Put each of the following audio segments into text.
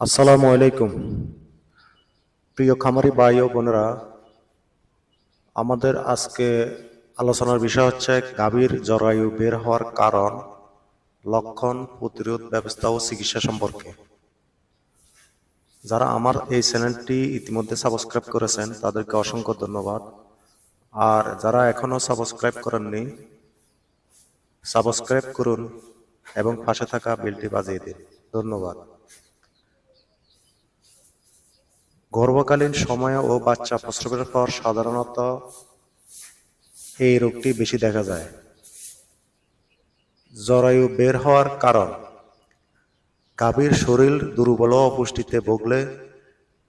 আসসালামু আলাইকুম। প্রিয় খামারি ভাই ও বোনেরা, আমাদের আজকে আলোচনার বিষয় হচ্ছে গাভীর জরায়ু বের হওয়ার কারণ, লক্ষণ, প্রতিরোধ ব্যবস্থা ও চিকিৎসা সম্পর্কে। যারা আমার এই চ্যানেলটি ইতিমধ্যে সাবস্ক্রাইব করেছেন, তাদেরকে অসংখ্য ধন্যবাদ। আর যারা এখনও সাবস্ক্রাইব করেননি, সাবস্ক্রাইব করুন এবং পাশে থাকা বেলটি বাজিয়ে দিন। ধন্যবাদ। গর্ভকালীন সময়ে ও বাচ্চা প্রসবের পর সাধারণত এই রোগটি বেশি দেখা যায়। জরায়ু বের হওয়ার কারণ, গাভীর শরীর দুর্বল অপুষ্টিতে ভুগলে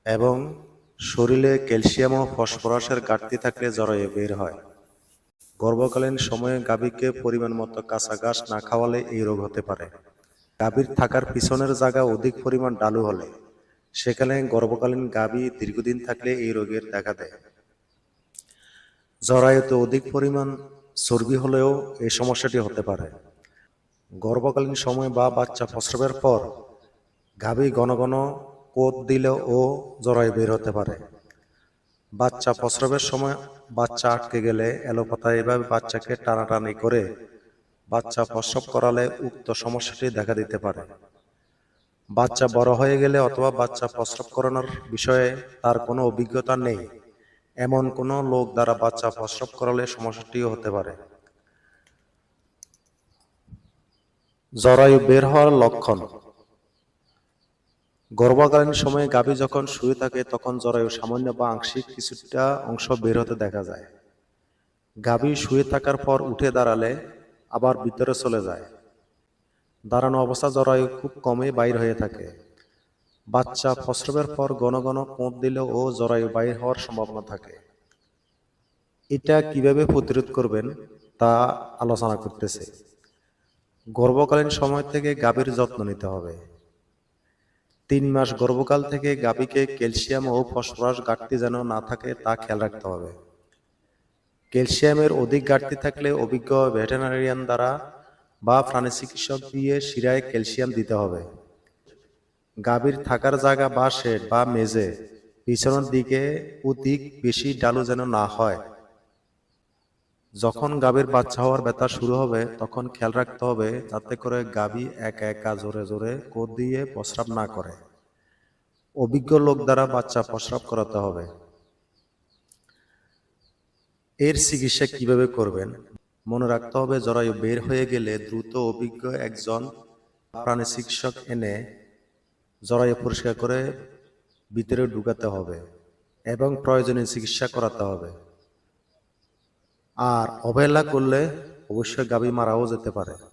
এবং শরীরে ক্যালসিয়াম ও ফসফরাসের ঘাটতি থাকলে জরায়ু বের হয়। গর্ভকালীন সময়ে গাভীকে পরিমাণ মতো কাঁচা ঘাস না খাওয়ালে এই রোগ হতে পারে। গাভীর থাকার পিছনের জায়গা অধিক পরিমাণ ডালু হলে। সেখানে গর্ভকালীন গাভী দীর্ঘদিন থাকলে এই রোগের দেখা দেয়। জরায়ুতে অধিক পরিমাণ চর্বি হলেও এই সমস্যাটি হতে পারে। গর্ভকালীন সময় বা বাচ্চা প্রসবের পর গাভী ঘন ঘন কোদ দিলেও ও জরায়ু বের হতে পারে। বাচ্চা প্রসবের সময় বাচ্চা আটকে গেলে এলোপাতা এভাবে বাচ্চাকে টানাটানি করে বাচ্চা প্রসব করালে উক্ত সমস্যাটি দেখা দিতে পারে। বাচ্চা বড় হয়ে গেলে অথবা বাচ্চা প্রস্রাব করানোর বিষয়ে তার কোনো অভিজ্ঞতা নেই। এমন কোনো লোক দ্বারা বাচ্চা প্রস্রাব করালে সমস্যাটিও হতে পারে। জরায়ু বের হওয়ার লক্ষণ। গর্ভকালীন সময়ে গাভী যখন শুয়ে থাকে, তখন জরায়ু সামান্য বা আংশিক কিছুটা অংশ বের হতে দেখা যায়। গাভী শুয়ে থাকার পর উঠে দাঁড়ালে আবার ভিতরে চলে যায়। দাঁড়ানো অবস্থা জরায়ু খুব কমই বাইর হয়ে থাকে। বাচ্চা প্রসবের পর ঘন ঘন কোঁত দিলেও ও জরায়ু বাইর হওয়ার সম্ভাবনা থাকে। এটা কীভাবে প্রতিরোধ করবেন তা আলোচনা করতেছে। গর্ভকালীন সময় থেকে গাভীর যত্ন নিতে হবে। তিন মাস গর্ভকাল থেকে গাভীকে ক্যালসিয়াম ও ফসফরাস ঘাটতি যেন না থাকে তা খেয়াল রাখতে হবে। ক্যালসিয়ামের অধিক ঘাটতি থাকলে অভিজ্ঞ ভেটেনারিয়ান দ্বারা বা প্রাণী চিকিৎসক দিয়ে শিরায় ক্যালসিয়াম দিতে হবে। গাভীর থাকার জায়গা বা শেড বা মেজে পিছনের দিকে অধিক বেশি ডালু যেন না হয়। যখন গাভীর বাচ্চা হওয়ার ব্যথা শুরু হবে, তখন খেয়াল রাখতে হবে যাতে করে গাভী একা একা জোরে জোরে কোদ দিয়ে প্রস্রাব না করে। অভিজ্ঞ লোক দ্বারা বাচ্চা প্রস্রাব করাতে হবে। এর চিকিৎসা কীভাবে করবেন? মনে রাখতে হবে, জরায়ু বের হয়ে গেলে দ্রুত অভিজ্ঞ একজন প্রাণী চিকিৎসক এনে জরায়ু পরিষ্কার করে ভিতরে ঢুকাতে হবে এবং প্রয়োজনীয় চিকিৎসা করাতে হবে। আর অবহেলা করলে অবশ্যই গাভী মারাও যেতে পারে।